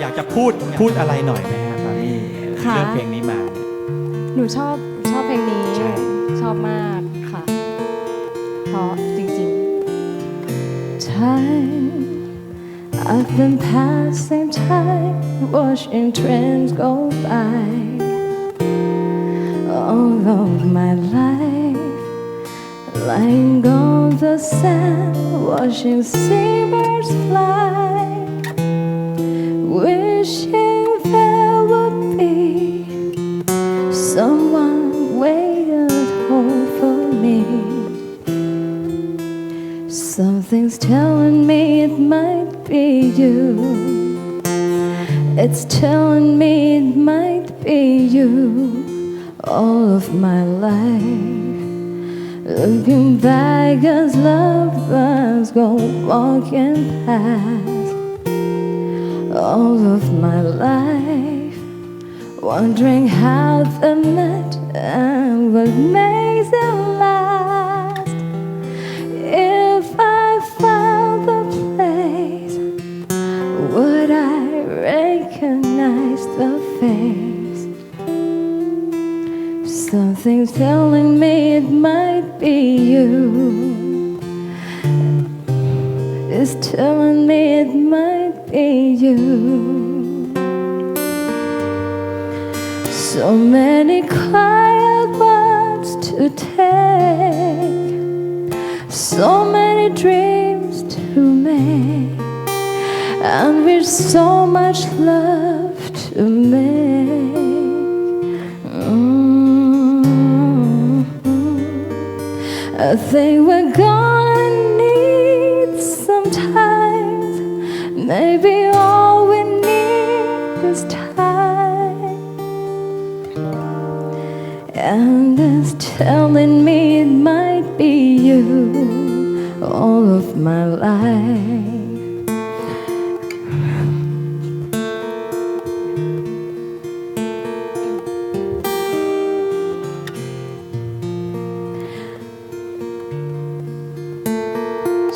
อยากจะพูดพูดอะไรหน่อยไหมฮะตอนนี้ค่ะ เลือกเพลงนี้มาเนี่ย หนูชอบชอบเพลงนี้ ใช่ ชอบมากค่ะ เพราะจริง ๆ Time I've been passing time watching trends go by all of my life lying on the sand watching seabirds fly wishing there would be Someone waited home for me. Something's telling me it might be you. It's telling me it might be you. All of my life. Looking back as loved ones go walking past. All of my life. Wondering how they met and what makes them last. If I found the place, would I recognize the face? Something's telling me it might be you. It's telling me it might be you. So many quiet words to take, so many dreams to make, and with so much love to make. Mm. I think we're gonna maybe all we need is time. And it's telling me it might be you all of my life.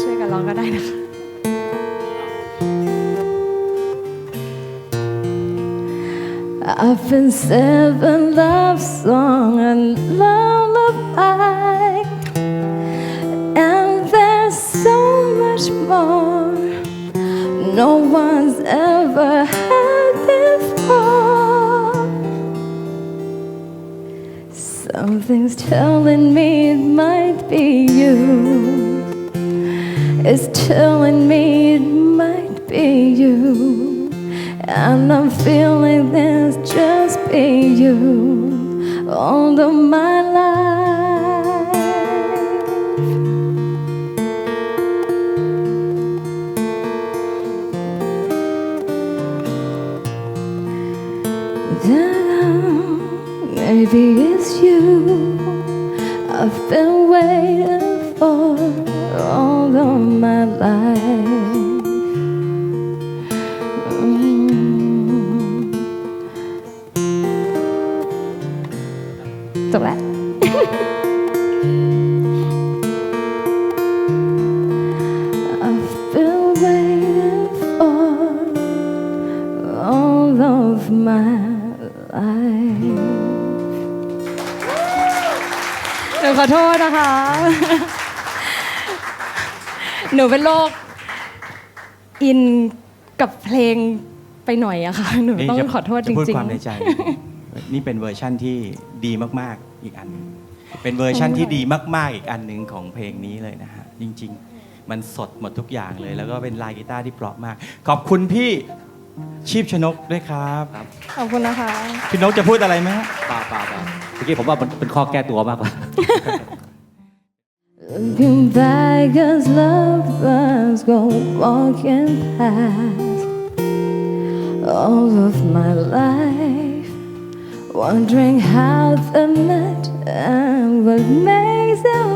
ช่วยกันร้องก็ได้นะคะ I've been seven love song and lullaby, and there's so much more no one's ever had before. Something's telling me it might be you. It's telling me it might be you. And I'm feeling this just be you all of my life. Then maybe it's you I've been waiting for all of my life. จบแล้ว I've been waiting for all of my life หนูขอโทษนะคะ หนูเป็นโรคอินกับเพลงไปหน่อยอะค่ะ หนูต้องจะขอโทษจจะพูดริงความในใจ นี่เป็นเวอร์ชั่นที่ดีมากๆอีกอันหนึ่งเป็นเวอร์ชั่นที่ดีมาก ๆ อีกอันหนึ่งของเพลงนี้เลยนะฮะจริง ๆ มันสดหมดทุกอย่างเลย แล้วก็เป็นลายกีตาร์ที่เพราะมาก ขอบคุณพี่ชีพชนกด้วยครับๆขอบคุณนะคะ พี่นกจะพูดอะไรไหมฮะ เปล่าเปล่าเปล่าเมื่อกี้ผมว่ามันเป็นข้อแก้ตัวมากกว่า Looking back as loved ones go walking past all of my life, wondering how they met and what makes them